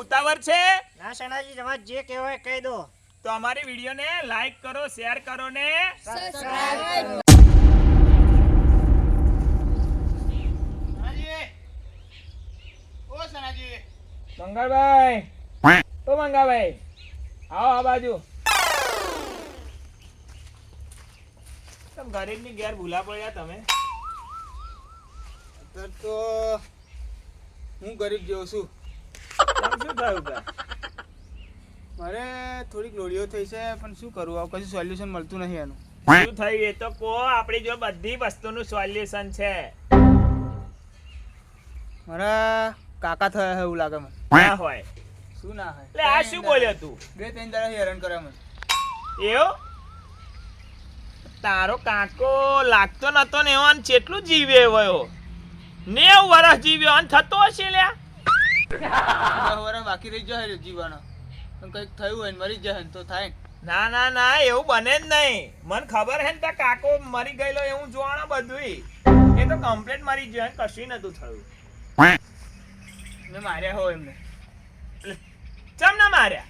ઉતાવળ છે? ના સણાજી તમારે જે કહેવાય કહી દો. તો અમારી વિડીયોને લાઈક કરો શેર કરો ને મંગળભાઈ ઓ મંગાભાઈ આવો આ બાજુ. ગરીબની ઘેર ભૂલા પડ્યા તમે? અત્યારે તો હું ગરીબ જેવો છું. શું થયું કા? મારે થોડીક લોડીઓ થઈ છે પણ શું કરું? આવું કશું સોલ્યુશન મળતું નથી એનું. શું થયું? એ તો કો આપણી જો બધી વસ્તુનું સોલ્યુશન છે. મારા કાકા થયા છે એવું લાગે મને. ના હોય. શું ના હોય? એટલે આ શું બોલ્યો તું? બે ત્રણ દાડા હેરાન કરે મને. એવો? તારો કાકો લાગતો નતો ને એવો અને ચેટલું જીવે એવો. નેવ વર્ષ જીવ્યો અને થતો હશે લ્યા. દસ બાકી રહી જાય જીવાનો કંઈક થયું હોય ને મરી જાય ને તો થાય ના. ના ના એવું બને જ નહીં. મને ખબર હે ને તાર કાકો મરી ગયેલો એવું જોવાનો બધું એ તો કમ્પ્લેટ મરી એને કશું નતું થયું. મેં માર્યા હો એમને. ચમ ના માર્યા?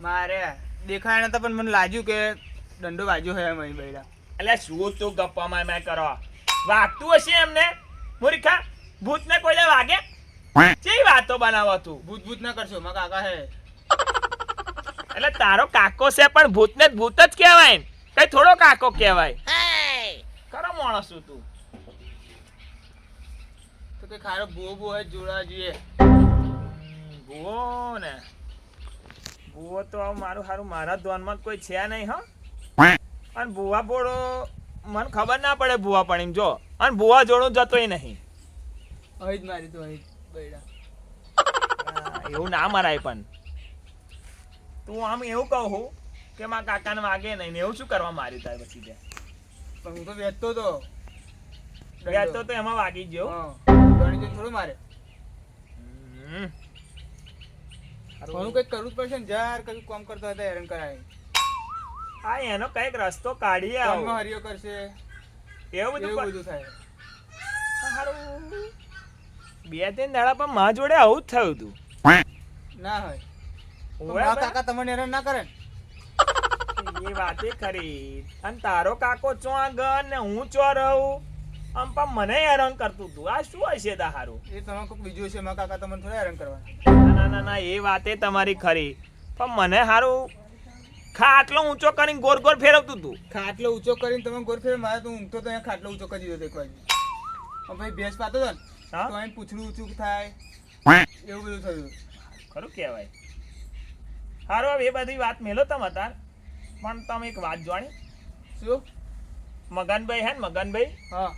માર્યા. દેખાયા નતા પણ મને લાગ્યું કે દંડો વાગ્યો હોય એમ અહીં બૈરા એટલે શું તું ગપ્પા માં કરો વાગતું હશે એમને? મૂર્ખા ભૂતને કોઈને વાગે? કેવી વાતો તું ભૂત ભૂત ના કરશો મારા કાકા હે. એટલે તારો કાકો છે પણ ભૂતને ભૂત જ કહેવાય કઈ થોડો કાકો કહેવાય. ખરો માણસ છું તું. તો કઈ ખારો ભૂવો ભૂવો જોડા જોઈએ. ભૂવો ને. ભૂવો તો મારું સારું મારા ધ્યાનમાં કોઈ છે નહીં હો. અને ભૂવા બોડો મને ખબર ના પડે ભૂવા પણ એમ જો. અને ભૂવા જોડું જતોય નહીં. અહીં જ મારી તો અહીં આ, એવું ના મરાય પણ. તું આમ એવું કહું કે મારા કાકાને વાગે નહીં ને એવું શું કરવા મારી તારે પછી તે પણ હું તો વેચતો તો. વેચતો તો એમાં વાગી જ ગયો. હા ગણી જઈને થોડું મારે. થોડું કંઈક કરવું જ પડશે ને જયારે કશું કામ કરતો હતા હેરાન કરાય. હા એનો કંઈક રસ્તો કાઢીએ આવો. હરિયો કરશે. એવું બધું બધું થાય. હારું. બે ત્રણ દાડા પણ મા જોડે આવું જ થયું તું. ના હોય. મારા કાકા તમને હેરાન ના કરે ને? એ વાતે ખરી. અને તારો કાકો ચો આગળ ને હું ચો રહું? આમ પણ મને હેરાન કરતું તું. આ શું હશે દા હારું એ તમે કોઈક બીજું છે મારા કાકા તમને થોડા હેરાન કરવા. ના ના ના એ વાતે તમારી ખરી. પણ મને હારું ખાટલો ઊંચો કરીને ગોર ગોર ફેરવતું તું. ખાટલો ઊંચો કરીને તમે ગોર ફેરવ મારે તો ઊંઘતો તો ખાટલો ઊંચો કરી દીધો એક પણ ભાઈ ભેંસ પાતો હતો ને હા? તો અહીં પૂછડું ઊંચું થાય. એવું બધું થયું. ખરું કહેવાય. સારું હવે એ બધી વાત મેલો તમે તાર. પણ તમે એક વાત જાણી. શું? મગનભાઈ હે ને મગનભાઈ? હા.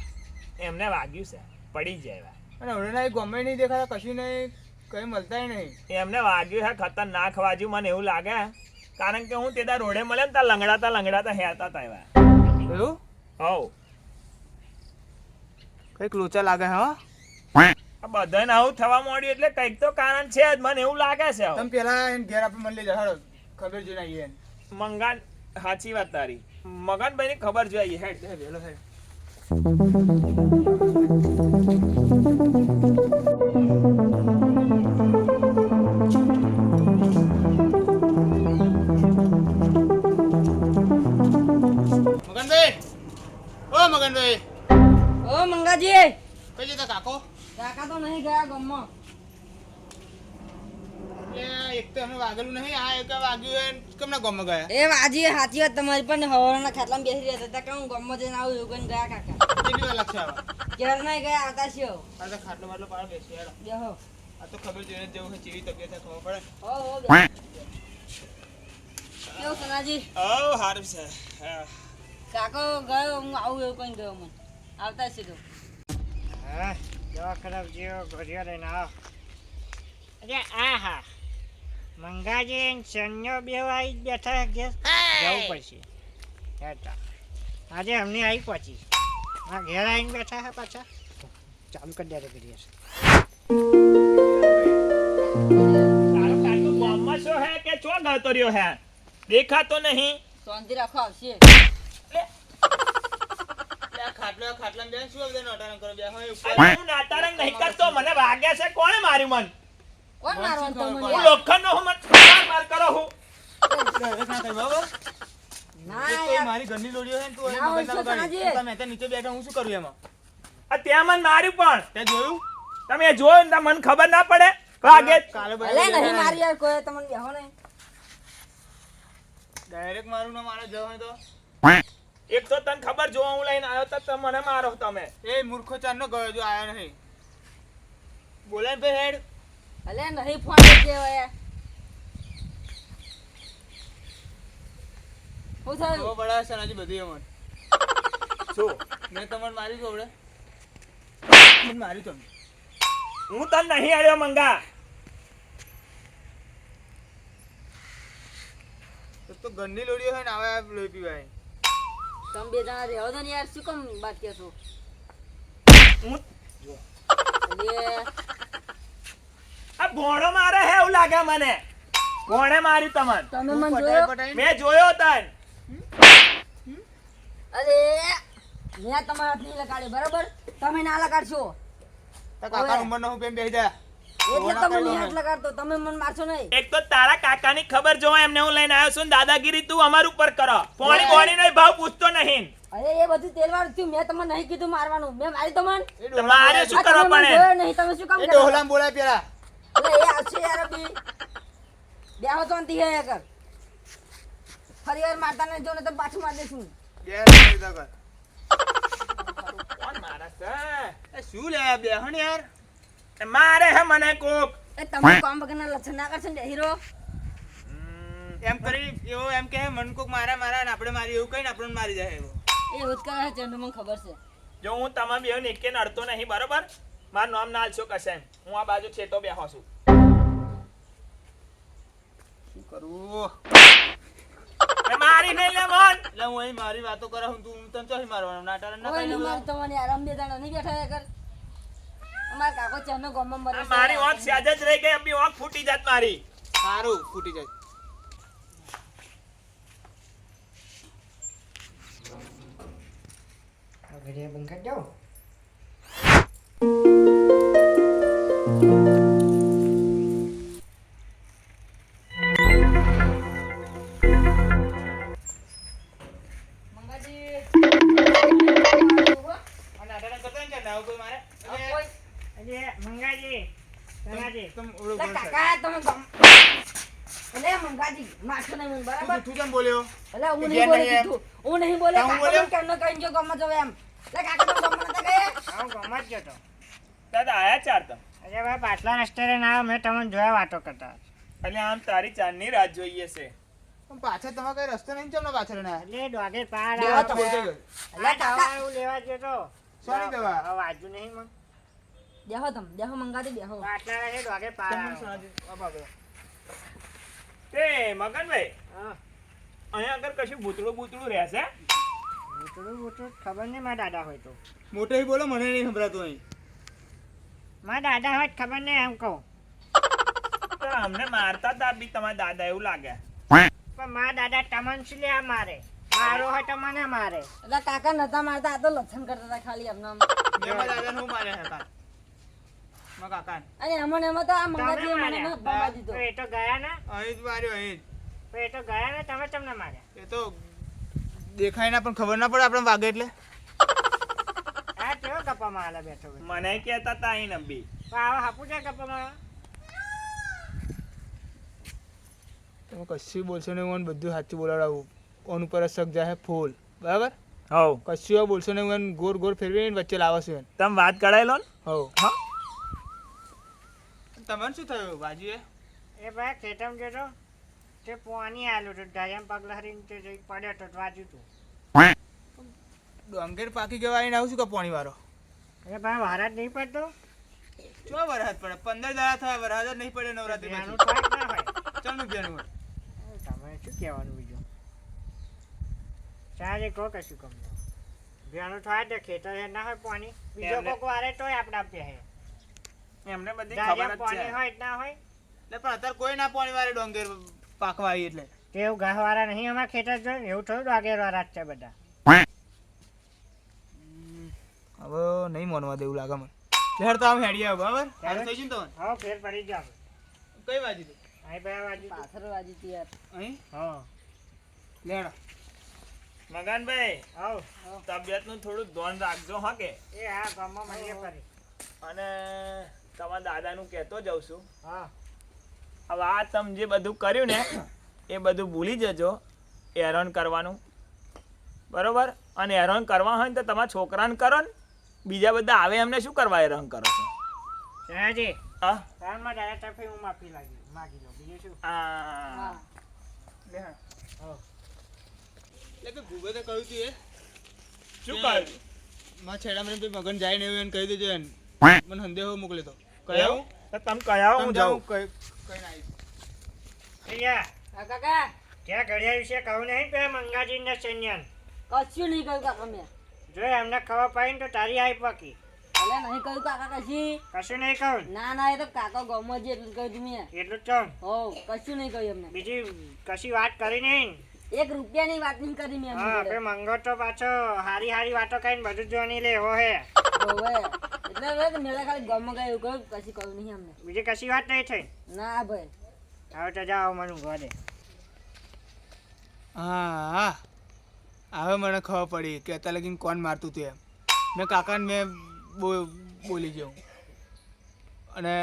એમને વાગ્યું છે. પડી જાય અને હમણાં ગમે નહીં દેખાતા કશું નહીં કઈ મળતાય નહીં. એમને વાગ્યું છે ખતરનાક વાજ્યું મને એવું લાગે કારણ કે હું તેદા રોડે મળે ને ત્યાં લંગડાતા લંગડાતા હેરતા હતા એવા. એવું? હવ. કંઈક લોચા લાગે હા બધાને આવું થવા માંડ્યું એટલે કંઈક તો કારણ છે જ. મને એવું લાગે છે તમે પેલા એને ઘેર આપણે મળી જાય હાલો ખબર જોઈ આવીએ મંગાન સાચી વાત તારી. મગનભાઈ ની ખબર જોઈએ. હેડ. વેલો હેડ. મગનભાઈ! ઓ મગનભાઈ! નહીં ગયા ગમમાં. એક તો અમે વાગેલું નહીં આ એક વાગ્યું એને કેમના ગયા? એ વાજી સાચી વાત તમારી પણ હવાના ખાટલામાં બેસી રહ્યા હતા કે હું ગામમાં જઈને આવું એવું ગયા કાકા? કેટલી વાર લાગશે આવા? ક્યારે નહીં ગયા આવતા છે આ તો ખાટલો બાટલો પાડો બેસી હેડો. બેહો આ તો ખબર જોઈને જવું છે ચેવી તબિયત ખબર પડે હો હો બેહો. સનાજી? ઓ હારું છે કાકો ગયો હું આવું એવું કઈ ગયો મને. આવતા છે હા દવા ખરાબ જેવો ઘડિયો લઈને આવો અરે આ હા મંગાજી સન્યો બે બેઠા ઘેર જવું પડશે હેતા આજે અમને આવી પહોંચી હા ઘેર આવીને બેઠા હા પાછા ચાલુ કરી દે કરીએ છો હે કે ચો ગયો રહ્યો હે? દેખાતો નહીં. શાંતિ રાખો આવશે. એટલે આ ખાટલો શું બધા નોટાના કરો? બે હોય ઉપર. હું નાતારંગ નહીં કરતો મને વાગ્યા છે કોણે માર્યું મન કોણ મારવાનું તમને હું યાર? લોખંડનો હું માર માર કરો હું Direct ના થાય, બરાબર? ના એક તો એ યાર મારી ઘરની લોડીઓ છે તું ના હોય મગજ ના તો બગાડી. સાંજે. તમે ત્યાં નીચે બેઠા હું શું કરું એમાં આ ત્યાં મને માર્યું પણ તે જોયું તમે જોયું ને તો મને ખબર ના પડે વાગે કાલે નહીં મારી યાર કોઈ તમને બેહો નહીં ડાયરેક્ટ મારું ના મારે જવાનું તો એક તો તને ખબર જો હું લઈને આવ્યો તો તમે મને મારો તમે. એ મૂર્ખો ચાંદનો ગયો જો આયો નહીં. બોલે ને ભાઈ હેડ. અલે નહીં ફોન કરજે હવે હું થયું? પડે છે હજી બધી અમર. શું મેં તમને માર્યું જોડે? મને માર્યું તમે હું તને નહીં આવ્યો મંગા. તો તો ઘરની લોડીઓ હોય ને આવે લોહી પીવાય. તમે બે જણા રહેવો તો ને યાર શું કામ વાત કરશો હું? આ ભોણો મારે હે એવું લાગે મને. કોણે માર્યું તમને. તમે મને જોયો? મેં જોયો તન. અરે મેં તમારા હાથ નહીં લગાડ્યો બરાબર? તમે ના લગાડશો. કાકાની ઉંમરનો હું પેન બેસી જા એટલે ના તમે કર્યો નહીં અમે. હાથ લગાડતો તમે મને મારશો નહીં. એક તો તારા કાકાની ખબર જો એમને હું લઈને આવ્યો છું ને દાદાગીરી તું અમાર ઉપર કરો. પોણી પોણી નો ભાવ પૂછતો નહીં. અરે એ બધું તેલવાળું થયું મેં તમને નહીં કીધું મારવાનું. મેં મારી તમને? એ તો શું કરવા પડે? નહીં તમે શું કામ કરો? ડોહલામ બોલાય પેલા. અરે એ આવશે યાર અભી. બેહો તો અંતી હે કર ફરી વાર મારતા નહીં જો ને તો પાછું મારી દઈશું. ઘેર આવી જા કર. કોણ મારે છે? શું લે બેહણ યાર? મારે હે મને કોક. એ તમે કામ વગરના લચના ના કરશો ને હીરો? એમ કરી એવો એમ કે મન કોક મારા મારા ને આપણે મારી એવું કઈ ને આપણને મારી જાય એવો. એ એવું જ કરે છે મને ખબર છે. જો હું તમામ બેન એકે નડતો નહીં બરોબર? મારું નામ ના આલશો કશે એમ. હું આ બાજુ છેટો બેહો છું. શું કરું? એ મારી નહીં લે મન. લે હું અહીં મારી વાતો કરે હું તું તને ચોહી મારવાનો નાટાર ના કઈ નહીં માર તમને યાર અમે બે નહીં બેઠા કર અમારા કાકો ચંદુ ગામમાં મરે મારી ઓખ સાજ જ રહી ગઈ અમી ઓંખ ફૂટી જાત મારી. સારું ફૂટી જાય. ઘડિયા બંધ કરી દઉં? કાકા તમે અલે મંગાજી મારશો નહીં મને બરાબર? તું કેમ બોલ્યો? અલે હું નહીં ઘેર બોલી નહીં એમ? કીધું હું નહીં બોલે હું બોલ્યો? મને કેમનો જો ગામમાં જવે એમ. લે કાકા તમે ગામમાં નતા ગયા હું ગમત જતો દાદા આયા ચાર તમ? અરે ભાઈ પાટલા રસ્તે ના મેં તમને જોયા વાતો કરતા. એટલે આમ તારી ચાંદની રાત જોઈએ છે પણ પાછળ તમે કઈ રસ્તો નહીં ચમ પાછળ ના એટલે ડોગે પાર આવ્યો એવું લેવા ગયો તો. સોની દવા. વાંચુ નહીં મને. દેહો તમ દેહો મંગાજી દેહો પાટલા રસ્તે ડોગે પાર. તે મગનભાઈ હા. અહીંયા આગળ કશું ભૂતળું ભૂતળું રહેશે? ભૂતળું ભૂતળું ખબર નહીં મારા દાદા હોય તો. મોટેથી બોલો મને નહીં સંભળાતું અહીં. મારા દાદા હોય ખબર નહીં એમ કહું. તો અમને મારતા તા બી તમારા દાદા એવું લાગે. પણ મારા દાદા તમને શું લે મારે? મારો હોય તો મને મારે. એટલે કાકા નતા મારતા આ તો લક્ષણ કરતા હતા ખાલી અમને મેં મારા દાદાને હું હતા? મારા કાકાને. અને એમાં તો આ મંગાજી મને. ન ભમા દીધો. એ તો ગયા ને અહીં જ માર્યો અહીં જ. એ તો ગયા ને તમે તમને માર્યા. એ તો દેખાય ના પણ ખબર ના પડે આપણે વાગે એટલે. આ કેવો ગપ્પામાં હાલે બેઠો બેઠો? મને કહેતા તા અહીં નબી. આવા હાપુ છે ગપ્પામાં તમે કશું બોલશો નહીં હું બધું સાચું બોલાવડાવું. ઓન ઉપર શક જાય ફૂલ. બરાબર? હવ. કશું બોલશો નહીં હું ગોર ગોર ફેરવીને વચ્ચે લાવશું તમે વાત કરાઈ લો ને? હવ. હા. તમને શું થયું બાજુએ? એ ભાઈ ખેતમ જતો તે પાણી આવેલું હતું ડાયમ પગલા હરીને તે જઈ પડ્યો તો વાજ્યું તું. ડોંગેર પાકી ગયો આવીને આવું છું કે પાણી વાળો એ ભાઈ વરસાદ નહીં પડતો? ચો વરસાદ પડે? પંદર દાડા થયા વરસાદ જ નહીં પડે નવરાત્રી હોય. બેનું તમે શું કહેવાનું બીજું? ચાલે કહો કશું કમ ભેણું થાય તો ખેતર ના હોય પાણી. બીજો કોક વારે તોય આપણા પે હે. એમને બધી ખબર જ પાણી છે. હોય ના હોય? એટલે પણ અત્યારે કોઈ ના પાણી વાળે ડોંગેર પાકવા આવી એટલે. તેવું ઘાસ વાળા નહીં અમારા ખેતર જોયું એવું થોડું વાગેર વાળા છે બધા. હવે નહીં માનવા દેવું લાગે મને. લહેર તો આમ હેડી આવ બરાબર? હારું થઈ ગયું તો હા ફેર પડી જાવ કઈ વાજી તું અહીં બે વાજી પાછળ વાજી તી યાર. અહીં? હા. લેડો મગનભાઈ આવ. તબિયતનું થોડું ધ્યાન રાખજો હા કે? એ હા ગામમાં મળીએ ફરી. અને તમારા દાદાનું કહેતો જાઉં છું. હા. હવે આ તમે જે બધું કર્યું ને એ બધું ભૂલી જજો. હેરાન કરવાનું. બરોબર? અને હેરાન કરવા હોય ને તો તમારા છોકરાને કરો ને. બીજા બધા આવે એમને શું કરવા હેરાન કરો છો? સયાજી હા? દાદા તરફી હું માફી લાગી માગી લઉં. બીજું શું? હા. લે હા. એટલે ભૂગો તો કહ્યું તું એ. શું કહ્યું? માં છેડા મને ભાઈ મગન જાય ને એવું એને કહી દેજો એને. મને સંદેહો મોકલ્યો તો કયા તમે કયા હું જાઉં. કઈ કઈ ના આવીશ અહીંયા. હા કાકા. ત્યાં ઘડિયાળ વિશે કહું નહીં પે મંગાજી ને સૈન્યન કશું નહીં કહ્યું કાકા મેં. જો એમને ખબર પડી તો તારી આઈ પકી. અલે નહીં કહ્યું કાકા કશી? કશું નહીં કહું ના ના એ તો કાકા ગામમાં જ એટલું કહ્યું તું મેં. એટલું જ હો કશું નહીં કહ્યું એમને. બીજી કશી વાત કરી નહીં? એક રૂપિયાની વાત નહીં કરી મેં હા આપણે મંગો તો પાછો હારી હારી વાતો કહીને બધું જોવાની લે હો હે. જોડે. હોવે. એટલે તો મેળા ખાલી ગામમાં ગયા એવું કહ્યું કશી કહ્યું નહીં અમને. બીજી કશી વાત નહીં થઈ? ના ભાઈ. હવે તો જાઓ મને ઘરે હા હા. હવે મને ખબર પડી કે અત્યારે લગીને કોણ મારતું હતું એમ. મેં કાકાને મેં બો બોલી જવું અને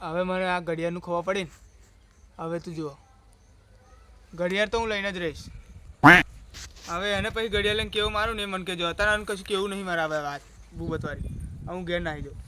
હવે મને આ ઘડિયાળનું ખબર પડી ને હવે તું જુઓ. ઘડિયાળ તો હું લઈને જ રહીશ. હવે એને પછી ઘડિયાળ લઈને કેવું મારું ને એ મને કહેજો. અત્યારે આને કશું કેવું નહીં મારા હવે વાત ભૂબતવાળી હવે હું ઘેર નાહી જાઉં.